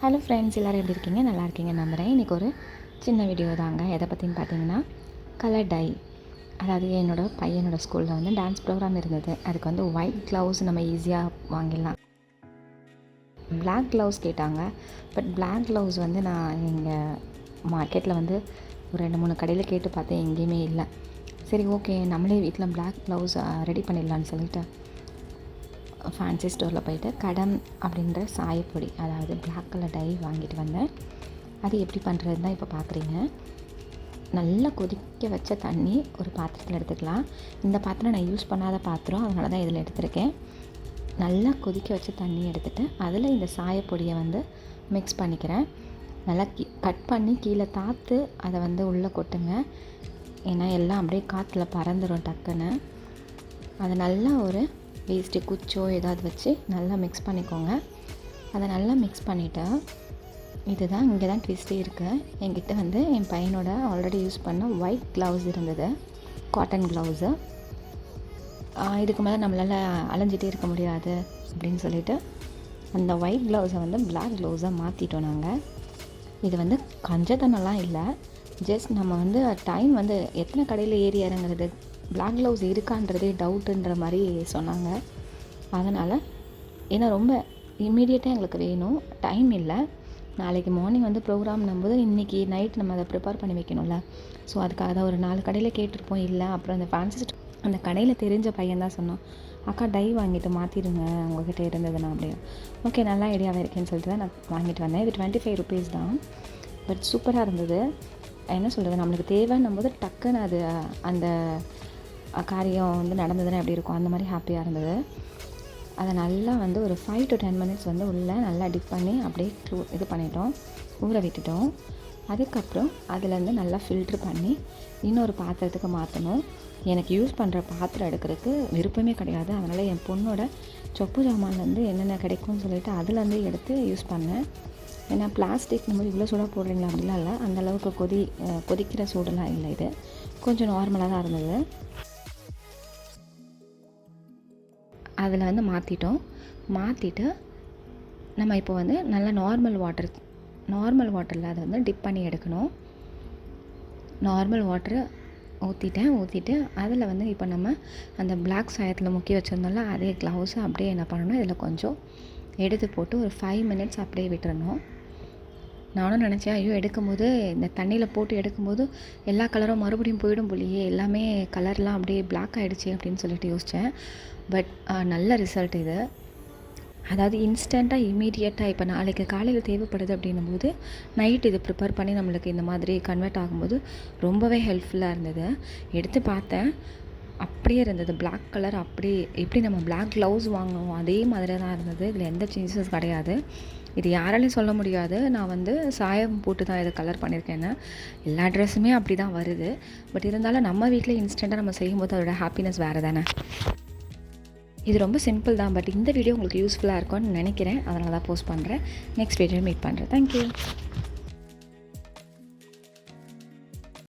Hello friends எல்லோரும் எப்படி இருக்கீங்க? நல்லா இருக்கீங்க நம்புகிறேன் இன்றைக்கி ஒரு சின்ன வீடியோ தாங்க. எதை பற்றின்னு பார்த்தீங்கன்னா கலர் டை அதாவது என்னோடய பையனோட ஸ்கூலில் வந்து டான்ஸ் ப்ரோக்ராம் இருந்தது. அதுக்கு வந்து ஒயிட் க்ளவுஸ் நம்ம ஈஸியாக வாங்கிடலாம். பிளாக் க்ளவுஸ் கேட்டாங்க. பட் பிளாக் க்ளவுஸ் வந்து நான் எங்கள் மார்க்கெட்டில் வந்து ஒரு ரெண்டு மூணு கடையில் கேட்டு பார்த்தேன். எங்கேயுமே இல்லை. சரி ஓகே நம்மளே வீட்டில் பிளாக் க்ளவுஸ் ரெடி பண்ணிடலான்னு சொல்லிட்டு ஃபேன்சி ஸ்டோரில் போயிட்டு கடம் அப்படின்ற சாயப்பொடி அதாவது பிளாக் கலர் டை வாங்கிட்டு வந்தேன். அது எப்படி பண்ணுறது தான் இப்போ பார்க்குறீங்க நல்லா கொதிக்க வச்ச தண்ணி ஒரு பாத்திரத்தில் எடுத்துக்கலாம். இந்த பாத்திரம் நான் யூஸ் பண்ணாத பாத்திரம் அதனால தான் இதில் எடுத்திருக்கேன். நல்லா கொதிக்க வச்ச தண்ணி எடுத்துகிட்டு அதில் இந்த சாயப்பொடியை வந்து மிக்ஸ் பண்ணிக்கிறேன். நல்லா கீ கட் பண்ணி கீழே தாத்து அதை வந்து உள்ளே கொட்டுங்க. ஏன்னா எல்லாம் அப்படியே காற்றுல பறந்துடும் டக்குன்னு. அது நல்லா ஒரு வேஸ்ட்டு குச்சோ ஏதாவது வச்சு நல்லா மிக்ஸ் பண்ணிக்கோங்க. அதை நல்லா மிக்ஸ் பண்ணிவிட்டு இதுதான் இங்கே தான் ட்விஸ்ட்டே இருக்குது என்கிட்ட வந்து என் பையனோட ஆல்ரெடி யூஸ் பண்ண ஒயிட் க்ளவுஸ் இருந்தது. காட்டன் க்ளவுஸு இதுக்கு மேலே நம்மளால் அலைஞ்சிட்டே இருக்க முடியாது அப்படின்னு சொல்லிட்டு அந்த ஒயிட் க்ளவுஸை வந்து பிளாக் க்ளவுஸாக மாற்றிட்டோம் நாங்கள் இது வந்து கஞ்சத்தனம்லாம் இல்லை. ஜஸ்ட் நம்ம வந்து டைம் வந்து எத்தனை கடையில் ஏறி இறங்குறது? பிளாக் க்ளவுஸ் இருக்கான்றதே டவுட்டுன்ற மாதிரி சொன்னாங்க. அதனால் ஏன்னா ரொம்ப இம்மீடியட்டாக எங்களுக்கு வேணும். டைம் இல்லை. நாளைக்கு மார்னிங் வந்து ப்ரோக்ராம் நம்போது இன்றைக்கி நைட் நம்ம அதை ப்ரிப்பேர் பண்ணி வைக்கணும்ல. ஸோ அதுக்காக தான் ஒரு நாலு கடையில் கேட்டிருப்போம். இல்லை அப்புறம் அந்த ஃபேன்சி அந்த கடையில் தெரிஞ்ச பையன் தான் சொன்னான். அக்கா டை வாங்கிட்டு மாற்றிடுங்க உங்ககிட்ட இருந்ததுன்னா அப்படின்னு ஓகே நல்லா ஐடியாவாக இருக்கேன்னு சொல்லிட்டு தான் நான் வாங்கிட்டு வந்தேன். இது டுவெண்ட்டி ஃபைவ் ருபீஸ் தான். பட் சூப்பராக இருந்தது. என்ன சொல்கிறது நம்மளுக்கு தேவைன்னும் போது டக்குன்னு அது அந்த காரியம் வந்து நடந்ததுன்னா எப்படி இருக்கும்? அந்த மாதிரி ஹாப்பியாக இருந்தது. அதை நல்லா வந்து ஒரு ஃபைவ் டு டென் மினிட்ஸ் வந்து உள்ளே நல்லா டிப் பண்ணி அப்படியே க்ளூ இது பண்ணிட்டோம். ஊற விட்டுட்டோம். அதுக்கப்புறம் அதுலேருந்து நல்லா ஃபில்ட்ரு பண்ணி இன்னொரு பாத்திரத்துக்கு மாற்றணும் எனக்கு யூஸ் பண்ணுற பாத்திரம் எடுக்கிறதுக்கு விருப்பமே கிடையாது. அதனால் என் பொண்ணோட சொப்பு ஜாமான்லேருந்து என்னென்ன கிடைக்கும்னு சொல்லிவிட்டு அதுலேருந்து எடுத்து யூஸ் பண்ணேன். ஏன்னா பிளாஸ்டிக் நம்ம இவ்வளோ சூடாக போடுறீங்களா அப்படிலாம் இல்லை. அந்தளவுக்கு கொதி கொதிக்கிற சூடெல்லாம் இல்லை இது. கொஞ்சம் நார்மலாக தான் இருந்தது. அதில் வந்து மாற்றிட்டோம் மாற்றிட்டு நம்ம இப்போ வந்து நல்லா நார்மல் வாட்டர் நார்மல் வாட்டரில் அதை வந்து டிப் பண்ணி எடுக்கணும். நார்மல் வாட்டரை ஊற்றிட்டேன் ஊற்றிட்டு அதில் வந்து இப்போ நம்ம அந்த பிளாக் சாயத்தில் முக்கி வச்சுருந்தோம்ல அதே க்ளவுஸை அப்படியே என்ன பண்ணணும் இதில் கொஞ்சம் எடுத்து போட்டு ஒரு ஃபைவ் மினிட்ஸ் அப்படியே விட்டுறணும். நானும் நினச்சேன் ஐயோ எடுக்கும்போது இந்த தண்ணியில் போட்டு எடுக்கும்போது எல்லா கலரும் மறுபடியும் போயிடும் போலியே எல்லாமே கலர்லாம் அப்படியே பிளாக் ஆகிடுச்சி அப்படின்னு சொல்லிட்டு யோசித்தேன் பட் நல்ல ரிசல்ட் இது. அதாவது இன்ஸ்டண்ட்டாக இமீடியட்டாக இப்போ நாளைக்கு காலையில் தேவைப்படுது அப்படின்னும் போது நைட் இது ப்ரிப்பேர் பண்ணி நம்மளுக்கு இந்த மாதிரி கன்வெர்ட் ஆகும்போது ரொம்பவே ஹெல்ப்ஃபுல்லாக இருந்தது. எடுத்து பார்த்தேன். அப்படியே இருந்தது. பிளாக் கலர் அப்படியே எப்படி நம்ம பிளாக் க்ளவுஸ் வாங்கினோம் அதே மாதிரி தான் இருந்தது. இதில் எந்த சேஞ்சஸ் கிடையாது. இது யாராலையும் சொல்ல முடியாது. நான் வந்து சாயம் போட்டு தான் இதை கலர் பண்ணியிருக்கேன்னு எல்லா ட்ரெஸ்ஸுமே அப்படி தான் வருது. பட் இருந்தாலும் நம்ம வீட்டில் இன்ஸ்டண்ட்டாக நம்ம செய்யும்போது அதோட ஹாப்பினஸ் வேறு தானே இது ரொம்ப சிம்பிள் தான். பட் இந்த வீடியோ உங்களுக்கு யூஸ்ஃபுல்லாக இருக்கும்னு நினைக்கிறேன். அதனால தான் போஸ்ட் பண்ணுறேன் நெக்ஸ்ட் வீடியோ மீட் பண்ணுறேன் தேங்க்யூ